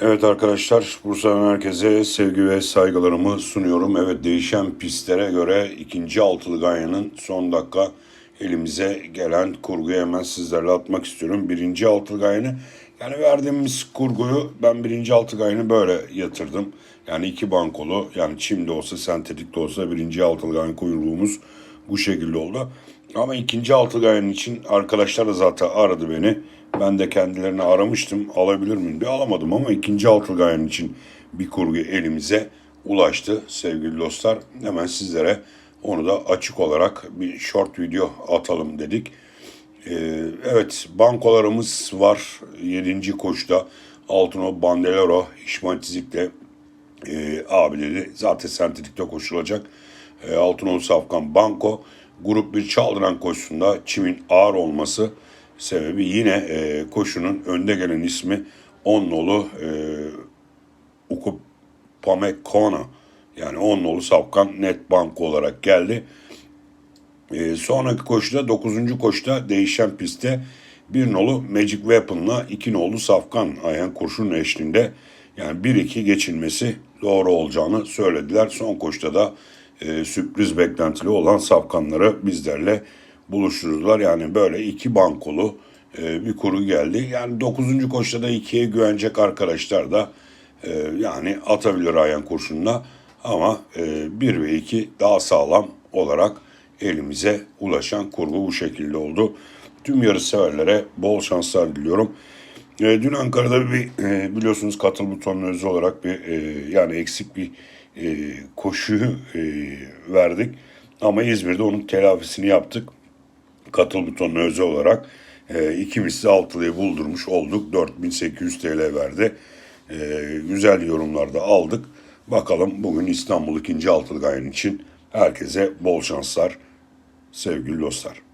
Evet arkadaşlar, Bursa'dan herkese sevgi ve saygılarımı sunuyorum. Evet değişen pistlere göre ikinci altılı ganyanın son dakika elimize gelen kurguyu hemen sizlerle atmak istiyorum. Birinci altılı ganyanı yani verdiğimiz kurguyu ben birinci altılı ganyanı böyle yatırdım. Yani iki bankolu yani çim de olsa sentetik de olsa birinci altılı ganyan kuyruğumuz bu şekilde oldu. Ama ikinci altılı ganyanın için arkadaşlar da zaten aradı beni. Ben de kendilerini aramıştım. Alabilir miyim diye alamadım ama ikinci altılı ganyan için bir kurgu elimize ulaştı sevgili dostlar. Hemen sizlere onu da açık olarak bir short video atalım dedik. Ee, evet bankolarımız var. 7. koşuda Altuno Bandelero işmatizikle e, abi dedi. Zaten sentetikte koşulacak. E, Altınoğlu Safkan Banko grup bir çaldıran koşusunda çimin ağır olması sebebi yine e, koşunun önde gelen ismi 10 nolu e, Ukupamekona yani 10 nolu Safkan net banko olarak geldi. E, sonraki koşuda 9. koşuda değişen pistte bir nolu Magic Weapon'la iki nolu Safkan Ayhan Kurşun eşliğinde yani 1-2 geçilmesi doğru olacağını söylediler. Son koşuda da e, sürpriz beklentili olan Safkanları bizlerle buluşturdular. Yani böyle iki bankolu e, bir kuru geldi. Yani 9. koşuda da ikiye güvenecek arkadaşlar da e, yani atabilir Ayhan Kurşun'la ama e, 1 ve 2 daha sağlam olarak elimize ulaşan kurgu bu şekilde oldu. Tüm yarış severlere bol şanslar diliyorum. E, dün Ankara'da bir e, biliyorsunuz katıl butonuna özel olarak bir e, yani eksik bir e, koşuyu e, verdik. Ama İzmir'de onun telafisini yaptık. Katıl butonuna özel olarak e, ikimiz de altılıyı buldurmuş olduk. 4800 TL verdi. E, güzel yorumlarda aldık. Bakalım bugün İstanbul 2. altılı için herkese bol şanslar sevgili dostlar.